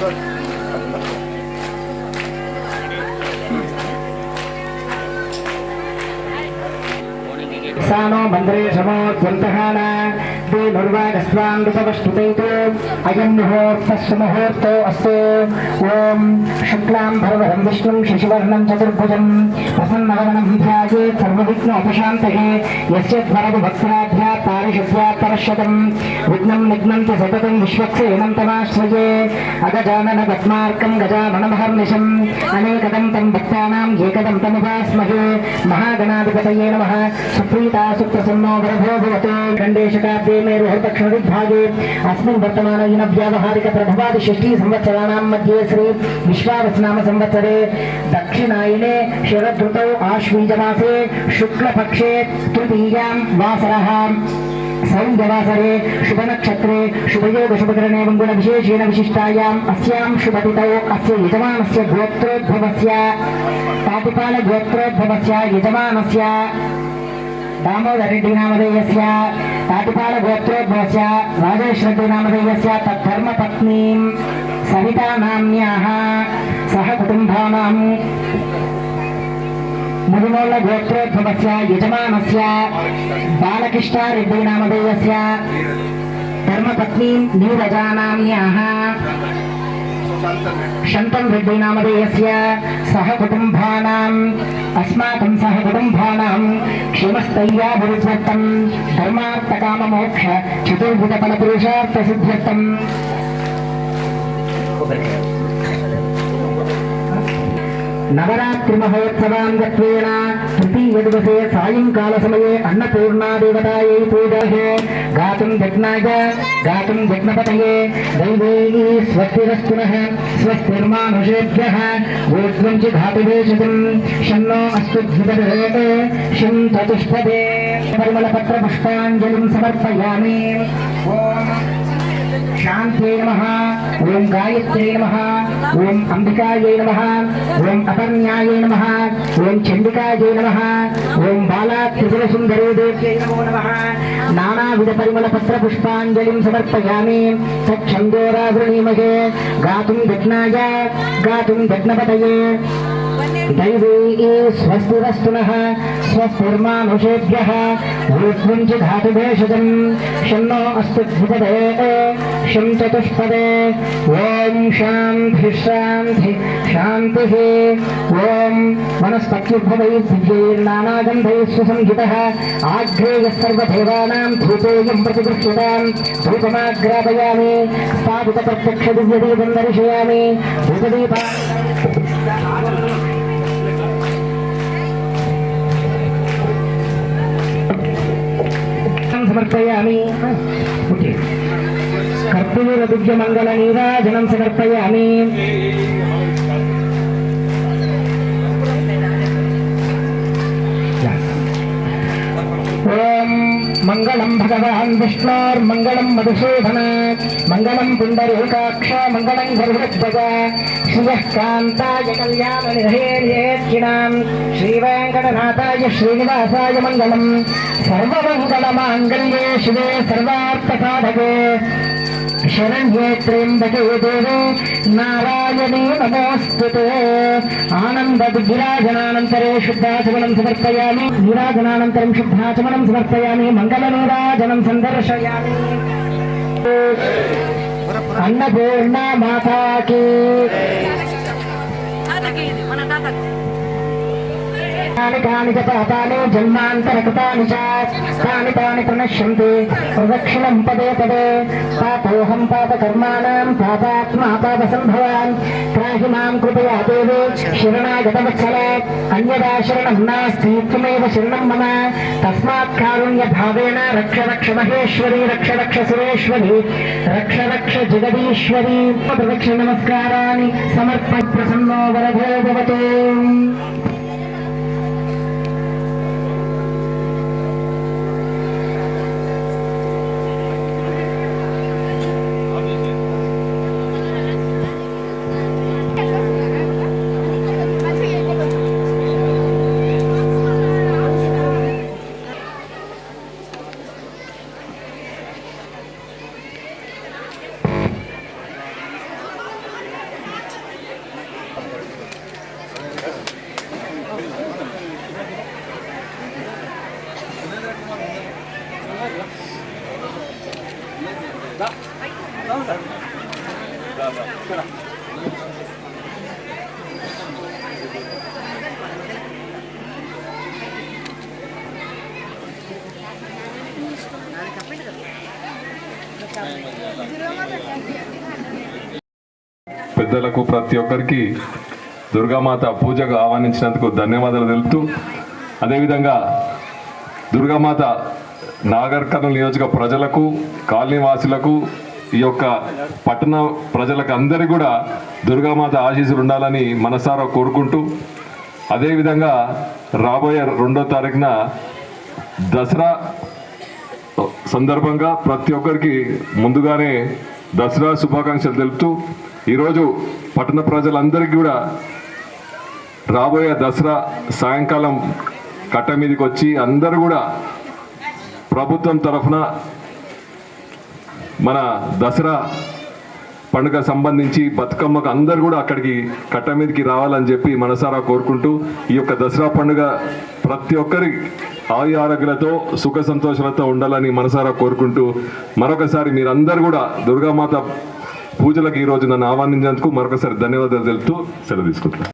对 मन्त्रे समोद्वन्तः न अयं मुहूर्तः सुमुहूर्तो अस्तु। ॐ शुक्लां विष्णुं शशिवर्णं चतुर्भुजं ध्याये यस्य भक्त्राध्या पारिषद्वा विघ्नं निघ्नं च सततं विश्वक्सेनं तमाश्रये। अनेकदं तं एकदं तमुपास्महे। महागणाधिपतये नमः। सुप्रीता सुप्र प्रसन्नो वरभो भवते खण्डे शताब्दे मे रोहतक्षणदिग्भागे अस्मिन् वर्तमानयुन व्यावहारिकप्रभवादिषष्टिसंवत्सराणां मध्ये श्री विश्वावसनाम संवत्सरे दक्षिणायिने शरदृतौ आश्वीजमासे शुक्लपक्षे तृतीयां वासरः। सौन्दवासरे शुभनक्षत्रे शुभयोग शुभकरणेवं गुणविशेषेण विशिष्टायाम् अस्यां शुभतिथौ अस्य यजमानस्य गोत्रोद्भवस्य। पातिपालगोत्रोद्भवस्य यजमानस्य। దామోదరెడ్డి నామధేయస్య తాటిపాల గోత్రోద్భవస్య రాజేశ్వరెడ్డి రెడ్డి నామధేయస్య తద్ధర్మపత్నీం సవితా నామ్యాః సహ కుటుంబానాం ముదిమోళ్ళ గోత్రోద్భవస్య యజమానస్య బాలకృష్ణారెడ్డి నామధేయస్య ధర్మపత్నీం నీరజానామ్యాः శంతం రెడ్డి నామధేయస్య సహ కుటుంబానాం అస్మాకం సహ కుటుంబానాం ధర్మార్థకామ మోక్ష చతుర్భుజ ఫల పురుషార్థ సిద్ధ్యర్థం नवरात्रिमहोत्सवाङ्गत्वेन तृतीयदिवसे सायङ्कालसमये अन्नपूर्णादेवतायै पूजाः। गातुं यज्ञाय, गातुं यज्ञपतये दैवैः स्वस्तिरस्तुनः, स्वस्तिर्मानुषेभ्यः। ऊर्ध्वं च घातुवेशतिं शन्नो अस्तु शं चतुष्पदे। परिमलपत्रपुष्पाञ्जलिं समर्पयामि। చతుష్పదే పరిమళపత్ర పుష్పాంజలిం సమర్పయామి ఓం శాంతే నమ. ఓం గాయత్రే నమ. ఓం అంబికాయై నమ. ఓం అపర్ణాయై నమ. ఓం చండికాయై నమ. ఓం బాలా త్రిపుర సుందరే దేవ్యై నమో నమ. నానావిధ పరిమళ పత్ర పుష్పాంజలిం సమర్పయామి. दैवी स्वस्तिरस्तुनः, स्वस्तिर्मानुषेभ्यः भूत्वञ्च धातुभेषजम् शन्नो अस्तु शं चतुष्पे ओं शांति शांति शांति ओं वनस्पत्युद्भवैः दिव्यैर्नानागन्धैः सुसंहितः आग्रेयः सर्वदेवानां धूपेयं स्थापित प्रत्यक्ष स्थापितप्रत्यक्षदिव्यदीपं दर्शयामि, धूपदीपा సమర్పయామి. కర్పూర దివ్య మంగళ నీరాజనం సమర్పయామి. భగవాన్ విష్ణోర్ మంగళం మధుసూదన మంగళం పుండరీకాక్ష మంగళం గరుడధ్వజ శ్రియః కాంతాయ కళ్యాణ నిధేర్యేర్చినాం శ్రీవేంకటనాథాయ శ్రీనివాసాయ మంగళం సర్వమంగళమాంగళ్యే శివే సర్వార్థసాధకే శరణ్యే త్ర్యంబకే దేవే నారాయణే నమోస్తుతే. ఆనంద విరాజనానంతరే శుద్ధాచమనం సమర్పయామి. విరాజనానంతరం శుద్ధాచమనం సమర్పయామి. మంగళనూరాజనం సందర్శయామి. అన్నపూర్ణ మాతాకి. మన తాతకి. कर्माणि कानि पदे पदे। पापोऽहं पापकर्माणां पापात्मा शरण त्राहि माँ कृपया देवे मम। तस्मात् कारुण्यभावेन रक्ष रक्ष महेश्वरी, रक्ष रक्ष सुरेश्वरी, रक्ष रक्ष जगदीश्वरी। प्रदक्षिणनमस्काराणि समर्प्य प्रसन्नो वरभो भवतु। పెద్దలకు ప్రతి ఒక్కరికి దుర్గామాత పూజకు ఆహ్వానించినందుకు ధన్యవాదాలు తెలుపుతూ అదేవిధంగా దుర్గామాత నాగర్ కర్నూలు నియోజక ప్రజలకు కాలనీ వాసులకు ఈ యొక్క పట్టణ ప్రజలకు అందరికీ కూడా దుర్గామాత ఆశీస్సులు ఉండాలని మనసారా కోరుకుంటూ అదేవిధంగా రాబోయే రెండో తారీఖున దసరా సందర్భంగా ప్రతి ఒక్కరికి ముందుగానే దసరా శుభాకాంక్షలు తెలుపుతూ ఈరోజు పట్టణ ప్రజలందరికీ కూడా రాబోయే దసరా సాయంకాలం కట్ట మీదకి వచ్చి అందరు కూడా ప్రభుత్వం తరఫున మన దసరా పండుగ సంబంధించి బతుకమ్మకు అందరు కూడా అక్కడికి కట్ట మీదకి రావాలని చెప్పి మనసారా కోరుకుంటూ ఈ యొక్క దసరా పండుగ ప్రతి ఒక్కరి ఆయు ఆరోగ్యాలతో సుఖ సంతోషాలతో ఉండాలని మనసారా కోరుకుంటూ మరొకసారి మీరందరూ కూడా దుర్గామాత పూజలకు ఈరోజు నన్ను ఆహ్వానించినందుకు మరొకసారి ధన్యవాదాలు తెలుపుతూ సెలవు తీసుకుంటున్నాను.